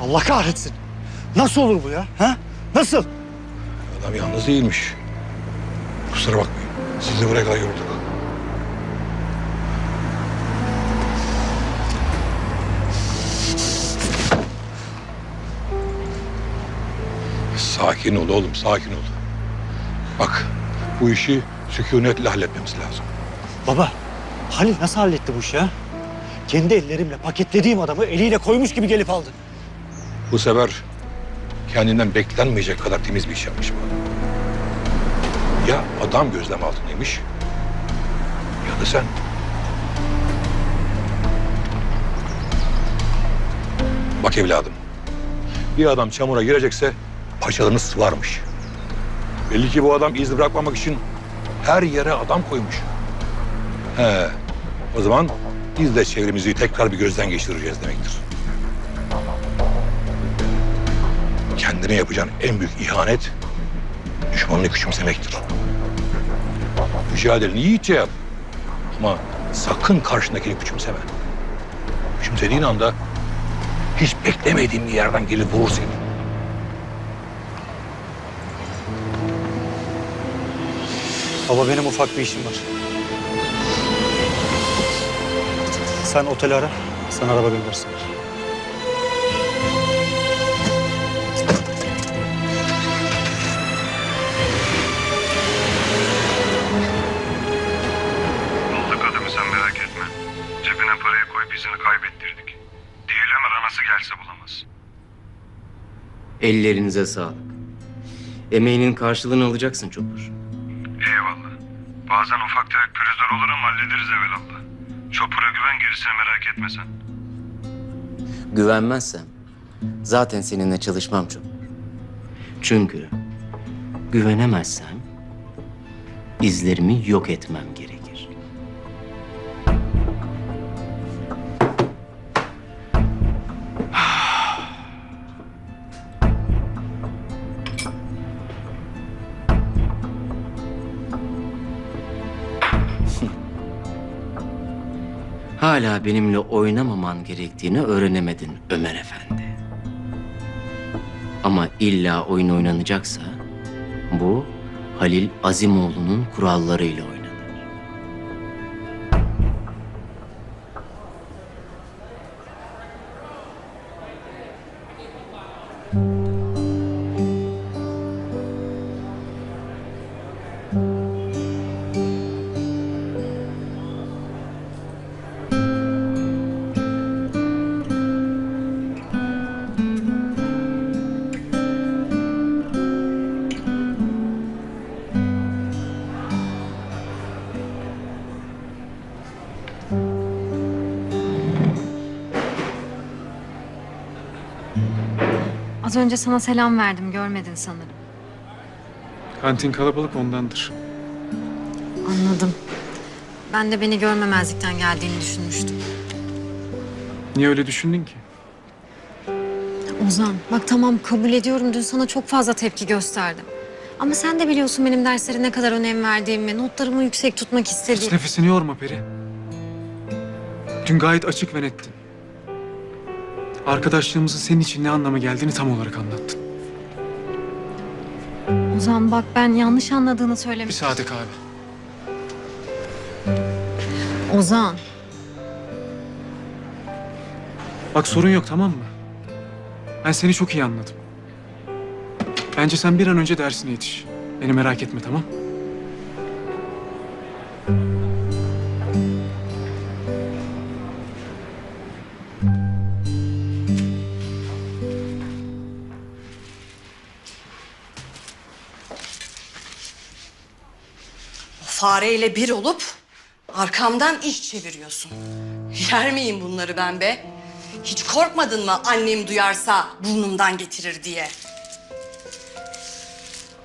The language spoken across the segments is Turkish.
Allah kahretsin. Nasıl olur bu ya? Ha? Nasıl? Adam yalnız değilmiş. Kusura bakmayın. Sizi buraya kadar yorduk. Sakin ol oğlum, sakin ol. Bak, bu işi sükunetle halletmemiz lazım. Baba, Halil nasıl halletti bu işi ha? Kendi ellerimle paketlediğim adamı eliyle koymuş gibi gelip aldı. Bu sefer kendinden beklenmeyecek kadar temiz bir iş yapmış bu. Ya adam gözlem altındaymış ya da sen. Bak evladım, bir adam çamura girecekse paçalarını sıvarmış. Belli ki bu adam iz bırakmamak için her yere adam koymuş. He, o zaman biz de çevremizi tekrar bir gözden geçireceğiz demektir. Kendine yapacağın en büyük ihanet düşmanını küçümsemektir. Mücadeleni yiğitçe yap. Ama sakın karşındakini küçümseme. Küçümsediğin anda hiç beklemediğin bir yerden gelip vurur seni. Baba benim ufak bir işim var. Sen oteli ara, sana araba göndersinler. Ellerinize sağlık. Emeğinin karşılığını alacaksın Çopur. Eyvallah. Bazen ufak tefek pürüzler olur ama hallederiz evvelallah. Çopura güven gerisini merak etme sen. Güvenmezsem zaten seninle çalışmam Çopur. Çünkü güvenemezsem izlerimi yok etmem gerekir. Hala benimle oynamaman gerektiğini öğrenemedin Ömer Efendi. Ama illa oyun oynanacaksa bu Halil Azimoğlu'nun kurallarıyla oynanır. Az önce sana selam verdim, görmedin sanırım. Kantin kalabalık ondandır. Anladım. Ben de beni görmemezlikten geldiğini düşünmüştüm. Niye öyle düşündün ki? Ozan, bak tamam kabul ediyorum dün sana çok fazla tepki gösterdim. Ama sen de biliyorsun benim derslere ne kadar önem verdiğimi, notlarımı yüksek tutmak Hiç istediğimi. nefesini yorma Peri. Dün gayet açık ve nettin. Arkadaşlığımızın senin için ne anlama geldiğini tam olarak anlattın. Ozan bak ben yanlış anladığını Bir söylemiş. sade kahve. Ozan, Bak sorun yok tamam mı? Ben seni çok iyi anladım. Bence sen bir an önce dersine yetiş. Beni merak etme tamam? Fareyle bir olup arkamdan iş çeviriyorsun. Yer miyim bunları ben be? Hiç korkmadın mı annem duyarsa burnumdan getirir diye?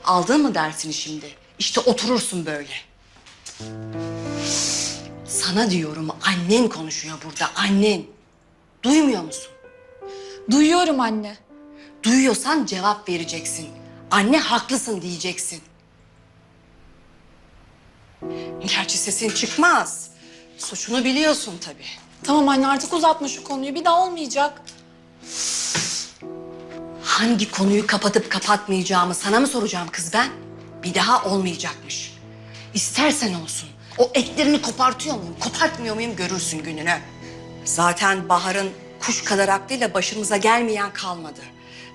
Aldın mı dersini şimdi? İşte oturursun böyle. Sana diyorum annen konuşuyor burada annen. Duymuyor musun? Duyuyorum anne. Duyuyorsan cevap vereceksin. Anne haklısın diyeceksin. Gerçi sesin çıkmaz. Suçunu biliyorsun tabii. Tamam anne artık uzatma şu konuyu. Bir daha olmayacak. Hangi konuyu kapatıp kapatmayacağımı sana mı soracağım kız ben? Bir daha olmayacakmış. İstersen olsun. O etlerini kopartıyor muyum, kopartmıyor muyum görürsün gününü. Zaten Bahar'ın kuş kadar aklıyla başımıza gelmeyen kalmadı.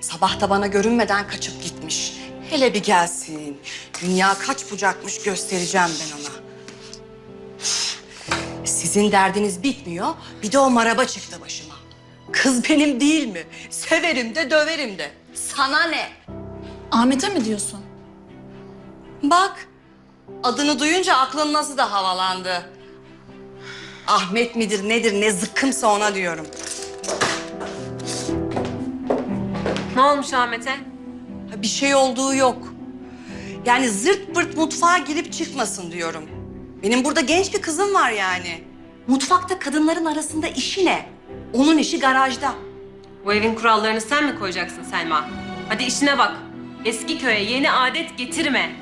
Sabah da bana görünmeden kaçıp gitmiş. Hele bir gelsin. Dünya kaç bucakmış göstereceğim ben ona. Sizin derdiniz bitmiyor. Bir de o maraba çıktı başıma. Kız benim değil mi? Severim de döverim de. Sana ne? Ahmet'e mi diyorsun? Bak, adını duyunca aklın nasıl da havalandı. Ahmet midir nedir ne zıkkımsa ona diyorum. Ne olmuş Ahmet'e? Bir şey olduğu yok. Yani zırt pırt mutfağa girip çıkmasın diyorum. Benim burada genç bir kızım var yani. Mutfakta kadınların arasında işi ne? Onun işi garajda. Bu evin kurallarını sen mi koyacaksın Selma? Hadi işine bak. Eski köye yeni adet getirme.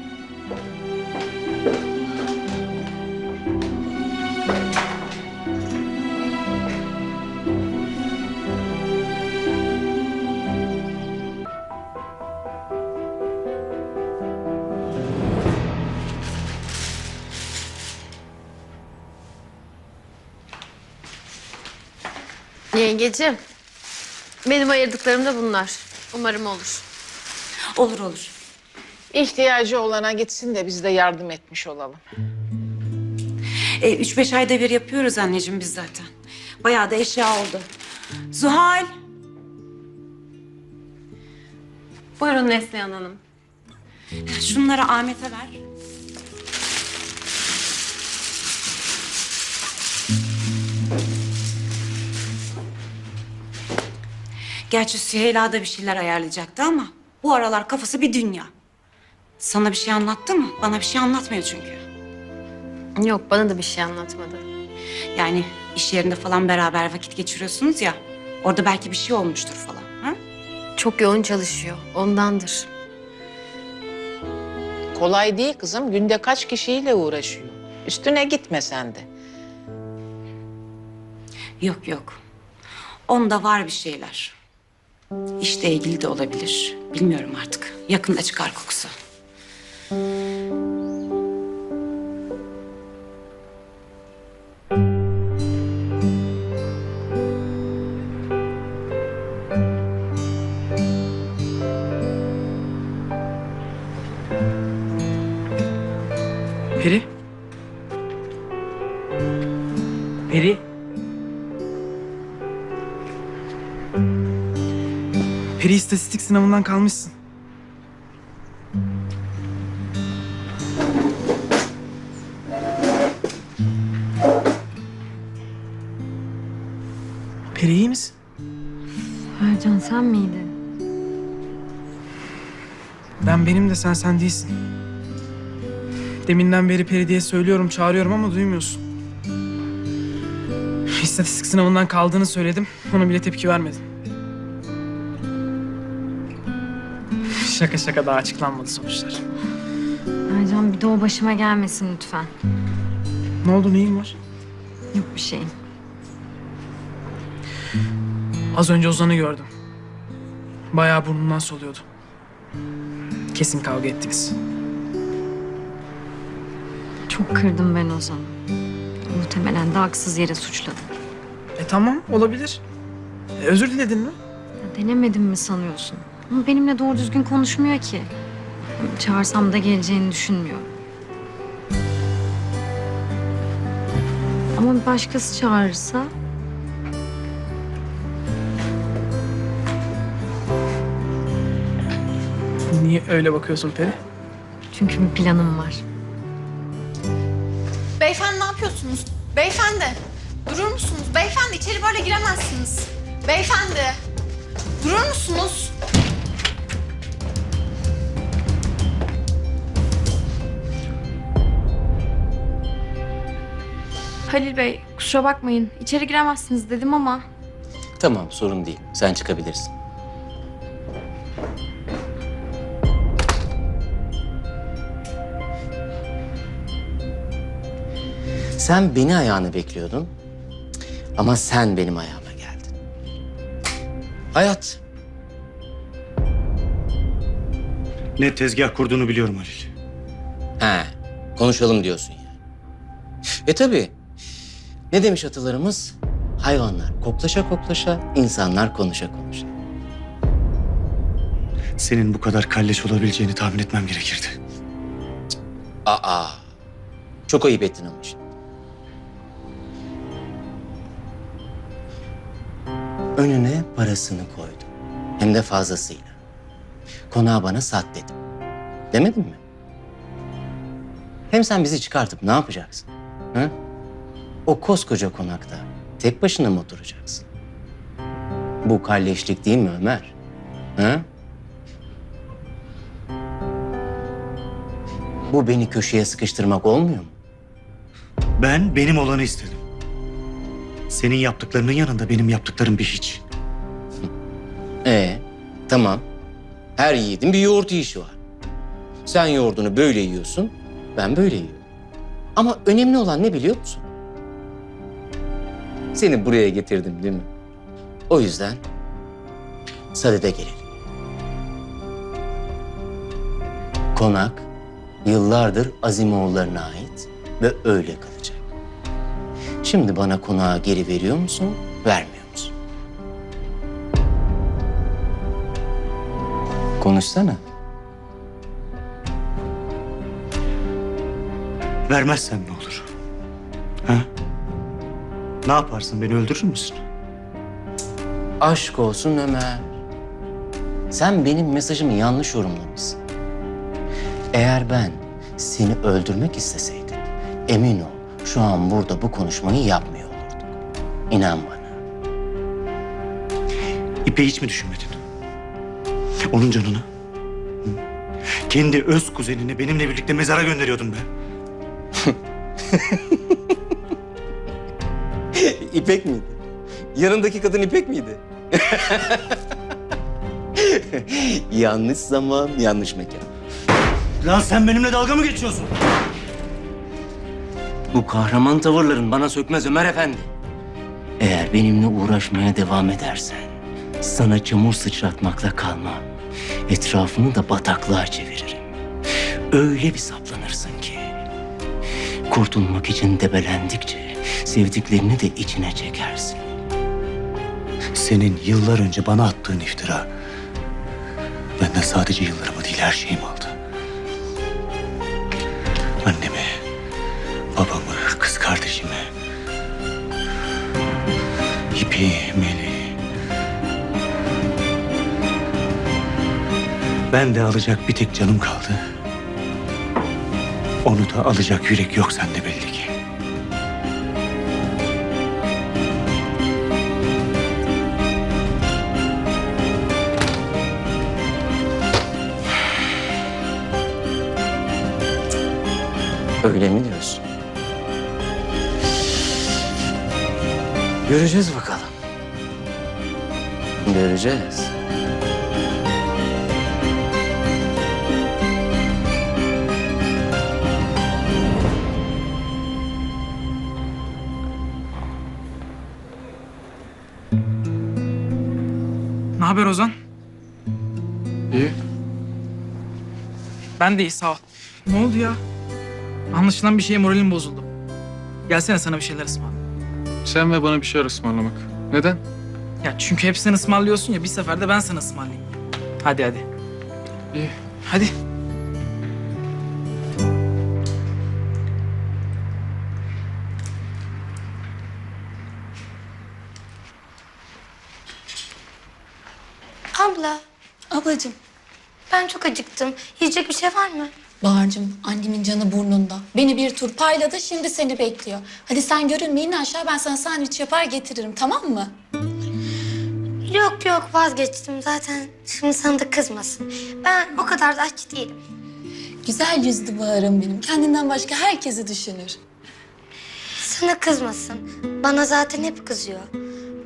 Yengeciğim, benim ayırdıklarım da bunlar. Umarım olur. Olur olur. İhtiyacı olana gitsin de biz de yardım etmiş olalım. E, üç beş ayda bir yapıyoruz anneciğim biz zaten. Bayağı da eşya oldu. Zuhal. Buyurun Neslihan Hanım. Şunları Ahmet'e ver. Gerçi Süheyla da bir şeyler ayarlayacaktı ama bu aralar kafası bir dünya. Sana bir şey anlattı mı? Bana bir şey anlatmıyor çünkü. Yok, bana da bir şey anlatmadı. Yani iş yerinde falan beraber vakit geçiriyorsunuz ya. Orada belki bir şey olmuştur falan. Ha? Çok yoğun çalışıyor, ondandır. Kolay değil kızım. Günde kaç kişiyle uğraşıyor. Üstüne gitme sen de. Yok yok. Onda var bir şeyler. İşle ilgili de olabilir. Bilmiyorum artık. Yakında çıkar kokusu. Peri istatistik sınavından kalmışsın. Peri iyi misin? Ercan sen miydin? Ben benim de sen sen değilsin. Deminden beri Peri diye söylüyorum, çağırıyorum ama duymuyorsun. İstatistik sınavından kaldığını söyledim. Ona bile tepki vermedin. Şaka şaka daha açıklanmadı sonuçlar. Ercan bir de o başıma gelmesin lütfen. Ne oldu, neyin var? Yok bir şey. Az önce Ozan'ı gördüm. Bayağı burnundan soluyordu. Kesin kavga ettiniz. Çok kırdım ben Ozan'ı. Muhtemelen de haksız yere suçladım. E tamam, olabilir. E, özür diledin mi? Ya denemedim mi sanıyorsun? Ama benimle doğru düzgün konuşmuyor ki. Çağırsam da geleceğini düşünmüyorum. Ama bir başkası çağırırsa Niye öyle bakıyorsun Peri? çünkü bir planım var. Beyefendi ne yapıyorsunuz? Beyefendi. Durur musunuz? Beyefendi içeri böyle giremezsiniz. Beyefendi. Durur musunuz? Halil Bey, kusura bakmayın. İçeri giremezsiniz dedim ama Tamam sorun değil. Sen çıkabilirsin. Sen beni ayağını bekliyordun. Ama sen benim ayağıma geldin. Hayat. Ne tezgah kurduğunu biliyorum Halil. He, konuşalım diyorsun yani. E tabii. Ne demiş atalarımız? Hayvanlar koklaşa koklaşa, insanlar konuşa konuşa. Senin bu kadar kalleş olabileceğini tahmin etmem gerekirdi. Aa, çok ayıp ettin ama şimdi. Önüne parasını koydum. Hem de fazlasıyla. Konağı bana sat dedim. Demedim mi? Hem sen bizi çıkartıp ne yapacaksın? Ha? O koskoca konakta tek başına mı oturacaksın? Bu kalleşlik değil mi Ömer? Ha? Bu beni köşeye sıkıştırmak olmuyor mu? Ben benim olanı istedim. Senin yaptıklarının yanında benim yaptıklarım bir hiç. Ee, tamam. Her yiğidin bir yoğurt yiyişi var. Sen yoğurdunu böyle yiyorsun, ben böyle yiyorum. Ama önemli olan ne biliyor musun? Seni buraya getirdim değil mi? O yüzden sadede gelelim. Konak yıllardır Azimoğullarına ait ve öyle kalacak. Şimdi bana konağı geri veriyor musun, vermiyor musun? Konuşsana. Vermezsen ne olur? Ne yaparsın? Beni öldürür müsün? Aşk olsun Ömer. Sen benim mesajımı yanlış yorumlamışsın. Eğer ben seni öldürmek isteseydim, emin ol şu an burada bu konuşmayı yapmıyor olurduk. İnan bana. İpeyi hiç mi düşünmedin? Onun canını. hı? Kendi öz kuzenini benimle birlikte mezara gönderiyordun be. İpek miydi? Yanındaki kadın İpek miydi? yanlış zaman, yanlış mekan. Lan sen benimle dalga mı geçiyorsun? Bu kahraman tavırların bana sökmez Ömer Efendi. Eğer benimle uğraşmaya devam edersen sana çamur sıçratmakla kalmam. Etrafını da bataklığa çeviririm. Öyle bir saplanırsın ki kurtulmak için debelendikçe sevdiklerini de içine çekersin. Senin yıllar önce bana attığın iftira. Benden sadece yıllarımı değil her şeyimi aldı. Annemi, babamı, kız kardeşimi. İpi, Melih. Ben de alacak bir tek canım kaldı. Onu da alacak yürek yok sende belli Göreceğiz bakalım. Göreceğiz. Ne haber Ozan? İyi. Ben de iyi sağ ol. Ne oldu ya? Anlaşılan bir şeye moralim bozuldu. Gelsene sana bir şeyler ısmarlayayım. Sen ve bana bir şeyler ısmarlamak. Neden? Ya çünkü hep sen ısmarlıyorsun ya bir seferde ben sana ısmarlayayım. Hadi hadi. İyi. Hadi. Abla. Ablacığım. Ben çok acıktım. Yiyecek bir şey var mı? Bahar'cığım annemin canı burnunda. Beni bir tur payladı şimdi seni bekliyor. Hadi sen görünme in aşağı ben sana sandviç yapar getiririm tamam mı? Yok yok vazgeçtim zaten. Şimdi sana da kızmasın. Ben o kadar da aç değilim. Güzel yüzlü Bahar'ım benim. Kendinden başka herkesi düşünür. Sana kızmasın. Bana zaten hep kızıyor.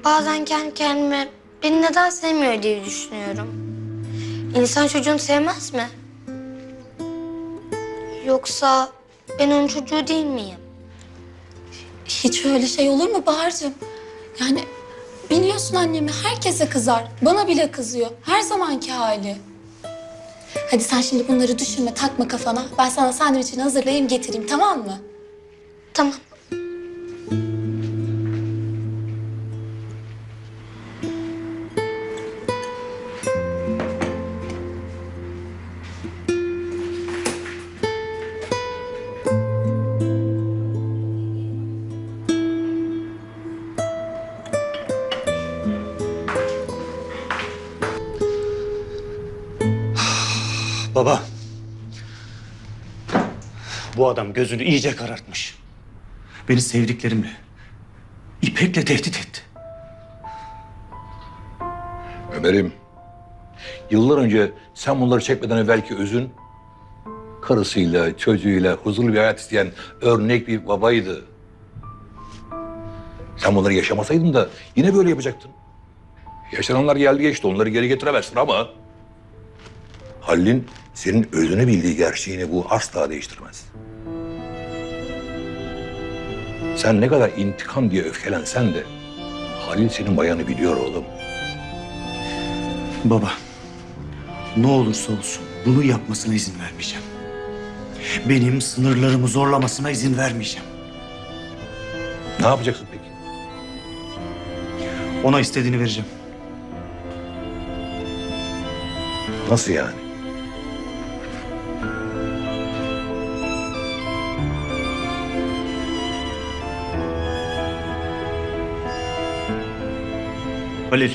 Bazen kendi kendime beni neden sevmiyor diye düşünüyorum. İnsan çocuğunu sevmez mi? Yoksa ben onun çocuğu değil miyim? Hiç öyle şey olur mu Bahar'cığım? Yani biliyorsun annemi herkese kızar. Bana bile kızıyor. Her zamanki hali. Hadi sen şimdi bunları düşünme, takma kafana. Ben sana sandviçini hazırlayayım, getireyim tamam mı? Tamam. Bu adam gözünü iyice karartmış. Beni sevdiklerimle, İpek'le tehdit etti. Ömer'im, yıllar önce sen bunları çekmeden evvelki özün karısıyla, çocuğuyla huzurlu bir hayat isteyen örnek bir babaydı. Sen bunları yaşamasaydın da yine böyle yapacaktın. Yaşananlar geldi geçti, onları geri getiremezsin ama... Halil'in senin özünü bildiği gerçeğini bu asla değiştirmez. Sen ne kadar intikam diye öfkelensen de Halil senin bayanı biliyor oğlum. Baba, ne olursa olsun bunu yapmasına izin vermeyeceğim. Benim sınırlarımı zorlamasına izin vermeyeceğim. Ne yapacaksın peki? Ona istediğini vereceğim. Nasıl yani? Halil,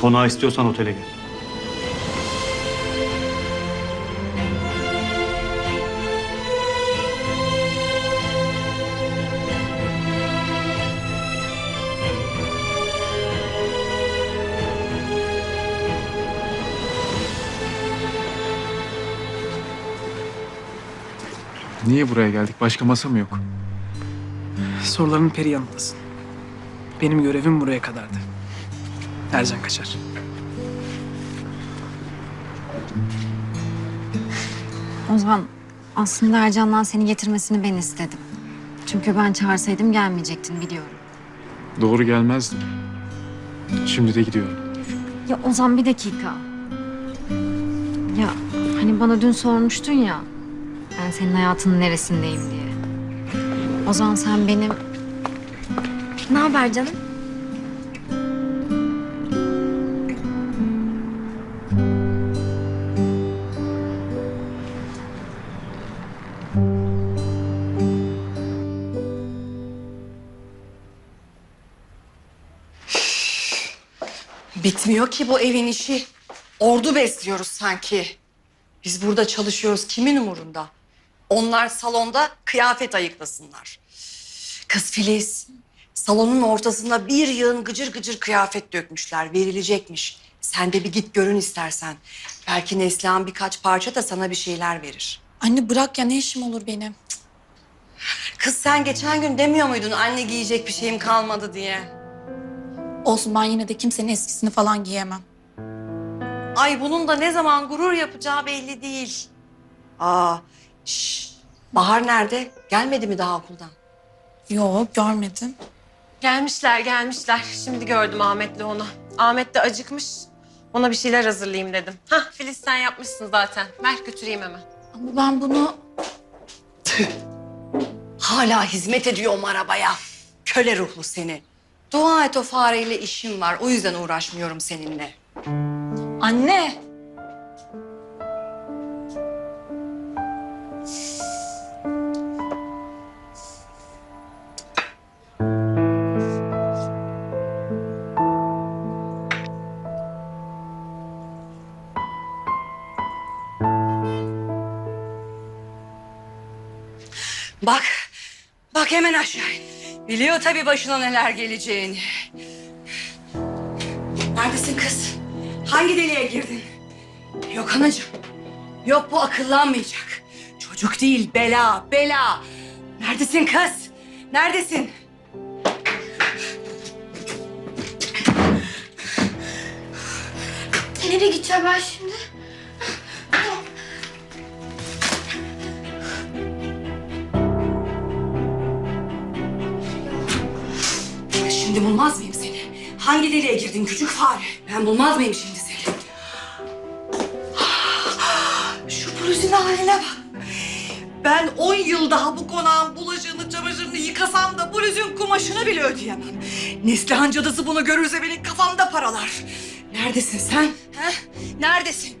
konağı istiyorsan otele gel. Niye buraya geldik? Başka masa mı yok? Soruların peri yanındasın. Benim görevim buraya kadardı. Ercan kaçar. Ozan aslında Ercan'dan seni getirmesini ben istedim. Çünkü ben çağırsaydım gelmeyecektin biliyorum. Doğru gelmezdim. Şimdi de gidiyorum. Ya Ozan bir dakika. Ya hani bana dün sormuştun ya. Ben senin hayatının neresindeyim diye. Ozan sen benim... Ne haber canım? Bitmiyor ki bu evin işi. Ordu besliyoruz sanki. Biz burada çalışıyoruz kimin umurunda? Onlar salonda kıyafet ayıklasınlar. Kız Filiz, salonun ortasına bir yığın gıcır gıcır kıyafet dökmüşler, verilecekmiş. Sen de bir git görün istersen. Belki Neslihan birkaç parça da sana bir şeyler verir. Anne bırak ya ne işim olur benim? Kız sen geçen gün demiyor muydun anne giyecek bir şeyim kalmadı diye? Olsun ben yine de kimsenin eskisini falan giyemem. Ay bunun da ne zaman gurur yapacağı belli değil. Aa, şş, Bahar nerede? Gelmedi mi daha okuldan? Yok görmedim. Gelmişler gelmişler. Şimdi gördüm Ahmet'le onu. Ahmet de acıkmış. Ona bir şeyler hazırlayayım dedim. Hah Filiz sen yapmışsın zaten. Ver götüreyim hemen. Ama ben bunu... Hala hizmet ediyorum arabaya. Köle ruhlu seni. Dua et o fareyle işim var. O yüzden uğraşmıyorum seninle. Anne. Bak, bak hemen aşağı. Biliyor tabii başına neler geleceğini. Neredesin kız? Hangi deliğe girdin? Yok anacığım. Yok bu akıllanmayacak. Çocuk değil, bela, bela. Neredesin kız? Neredesin? Nereye gideceğim ben şimdi? Şimdi bulmaz mıyım seni? Hangi deliğe girdin küçük fare? Ben bulmaz mıyım şimdi seni? Hulusi'nin haline bak. Ben 10 yıl daha bu konağın bulaşığını, çamaşırını yıkasam da bu lüzün kumaşını bile ödeyemem. Neslihan cadısı bunu görürse beni kafamda paralar. Neredesin sen? He? Neredesin?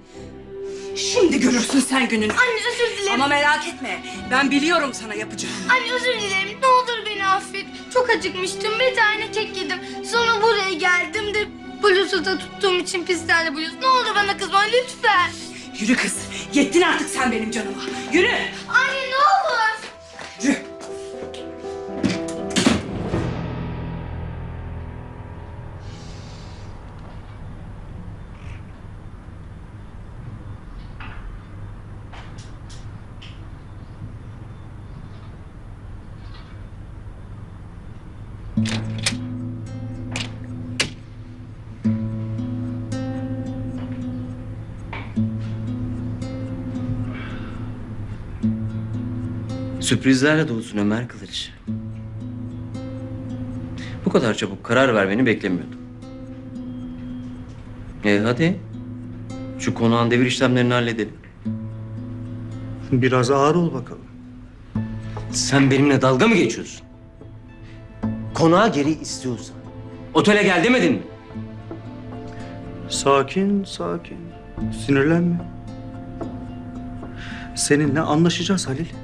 Şimdi görürsün sen gününü. Anne özür dilerim. Ama merak etme. Ben biliyorum sana yapacağım. Anne özür dilerim. Ne olur beni affet. Çok acıkmıştım. Bir tane kek yedim. Sonra buraya geldim de bluzu tuttuğum için pis tane bluz. Ne olur bana kızma lütfen. Yürü kız. Yettin artık sen benim canıma. Yürü. Anne Sürprizlerle dolusun Ömer Kılıç. Bu kadar çabuk karar vermeni beklemiyordum. E hadi. Şu konağın devir işlemlerini halledelim. Biraz ağır ol bakalım. Sen benimle dalga mı geçiyorsun? Konağı geri istiyorsan. Otele gel demedin mi? Sakin, sakin. Sinirlenme. Seninle anlaşacağız Halil.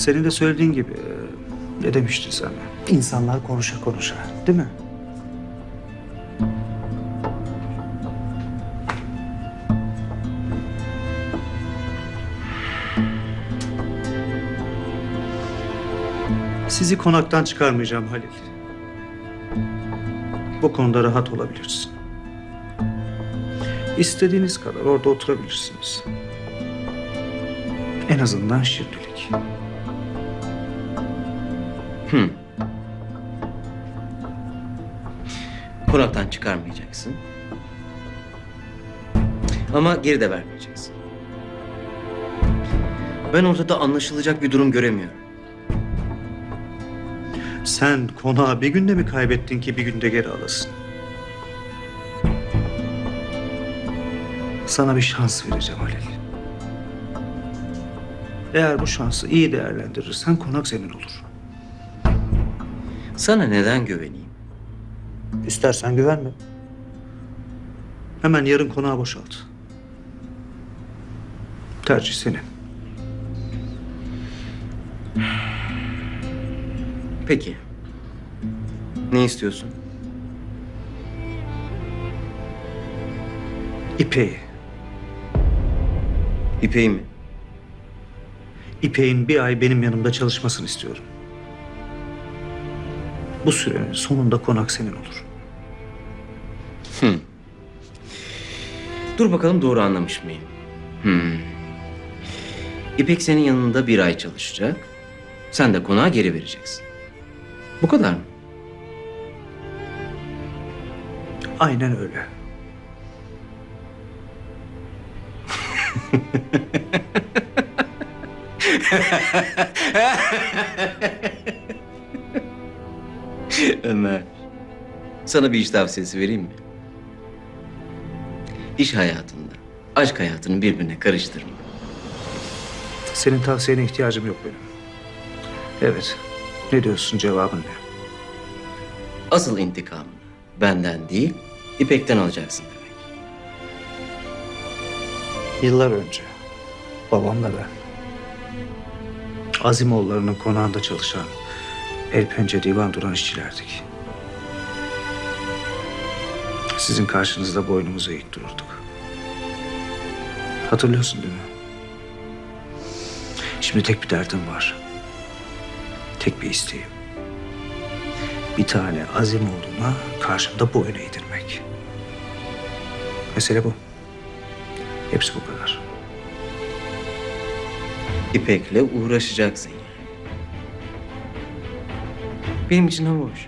Senin de söylediğin gibi e, ne demiştin sen? İnsanlar konuşa konuşa, değil mi? Sizi konaktan çıkarmayacağım Halil. Bu konuda rahat olabilirsin. İstediğiniz kadar orada oturabilirsiniz. En azından şimdilik. Hı. Konaktan çıkarmayacaksın. Ama geri de vermeyeceksin. Ben ortada anlaşılacak bir durum göremiyorum. Sen konağı bir günde mi kaybettin ki bir günde geri alasın? Sana bir şans vereceğim Halil. Eğer bu şansı iyi değerlendirirsen konak senin olur. Sana neden güveneyim? İstersen güvenme. Hemen yarın konağı boşalt. Tercih senin. Peki. Ne istiyorsun? İpeği. İpeği mi? İpek'in bir ay benim yanımda çalışmasını istiyorum. Bu sürenin sonunda konak senin olur. Hı. Dur bakalım doğru anlamış mıyım? Hı. İpek senin yanında bir ay çalışacak. Sen de konağı geri vereceksin. Bu kadar mı? Aynen öyle. Ömer. Sana bir iş tavsiyesi vereyim mi? İş hayatında aşk hayatını birbirine karıştırma. Senin tavsiyene ihtiyacım yok benim. Evet. Ne diyorsun cevabın ne? Asıl intikamını benden değil, İpek'ten alacaksın demek. Yıllar önce babamla ben Azimoğulları'nın konağında çalışan el pençe divan duran işçilerdik. Sizin karşınızda boynumuzu eğik dururduk. Hatırlıyorsun değil mi? Şimdi tek bir derdim var. Tek bir isteğim. Bir tane azim olduğuna karşımda boyun eğdirmek. Mesele bu. Hepsi bu kadar. İpek'le uğraşacaksın. Benim için hoş.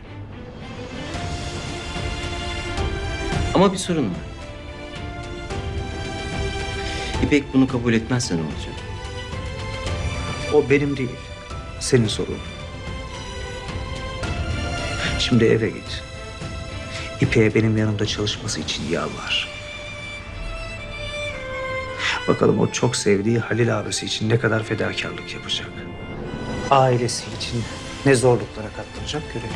Ama bir sorun var. İpek bunu kabul etmezse ne olacak? O benim değil. Senin sorunun. Şimdi eve git. İpek'e benim yanımda çalışması için yalvar. Bakalım o çok sevdiği Halil abisi için ne kadar fedakarlık yapacak. Ailesi için ne zorluklara katlanacak görelim.